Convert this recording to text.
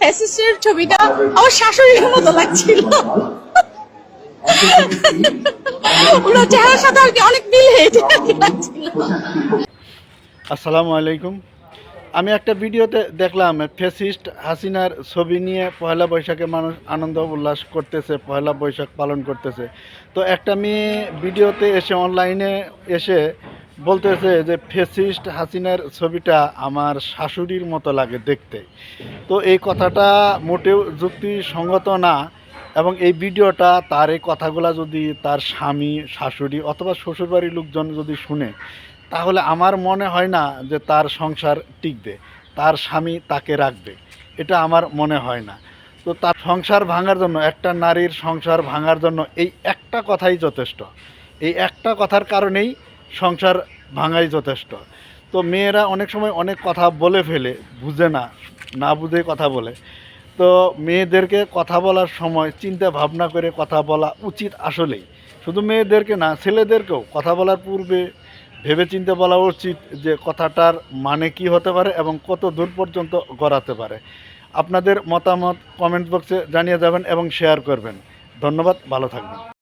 ফ্যাসিস্টের ছবিটা আমার শাশুড়ির মতো লাগছিল। ওনার চেহারার সাথে আর কি অনেক মিল হয়েছে আসসালামু আলাইকুম। আমি একটা ভিডিওতে দেখলাম ফেসিস্ট হাসিনার ছবি নিয়ে পয়লা বৈশাখে মানুষ আনন্দ উল্লাস করতেছে পয়লা বৈশাখ পালন করতেছে। তো একটা মেয়ে ভিডিওতে এসে অনলাইনে এসে বলতেছে যে ফেসিস্ট হাসিনার ছবিটা আমার শাশুড়ির মতো লাগে দেখতে। তো এই কথাটা মোটেও যুক্তিসঙ্গত না এবং এই ভিডিওটা তার এই কথাগুলা যদি তার স্বামী, শাশুড়ি অথবা শ্বশুরবাড়ির লোকজন যদি শুনে, তাহলে আমার মনে হয় না যে তার সংসার টিকবে, তার স্বামী তাকে রাখবে। এটা আমার মনে হয় না। তো তার সংসার ভাঙার জন্য, একটা নারীর সংসার ভাঙার জন্য এই একটা কথাই যথেষ্ট। এই একটা কথার কারণেই সংসার ভাঙাই যথেষ্ট। তো মেয়েরা অনেক সময় অনেক কথা বলে ফেলে, বুঝে না না বুঝে কথা বলে। তো মেয়েদেরকে কথা বলার সময় চিন্তা ভাবনা করে কথা বলা উচিত আসলেই। শুধু মেয়েদেরকে না, ছেলেদেরকেও কথা বলার পূর্বে ভেবে চিন্তে বলা উচিত যে কথাটার মানে কি হতে পারে এবং কত দূর পর্যন্ত গড়াতে পারে। আপনাদের মতামত কমেন্ট বক্সে জানিয়ে যাবেন এবং শেয়ার করবেন। ধন্যবাদ, ভালো থাকবেন।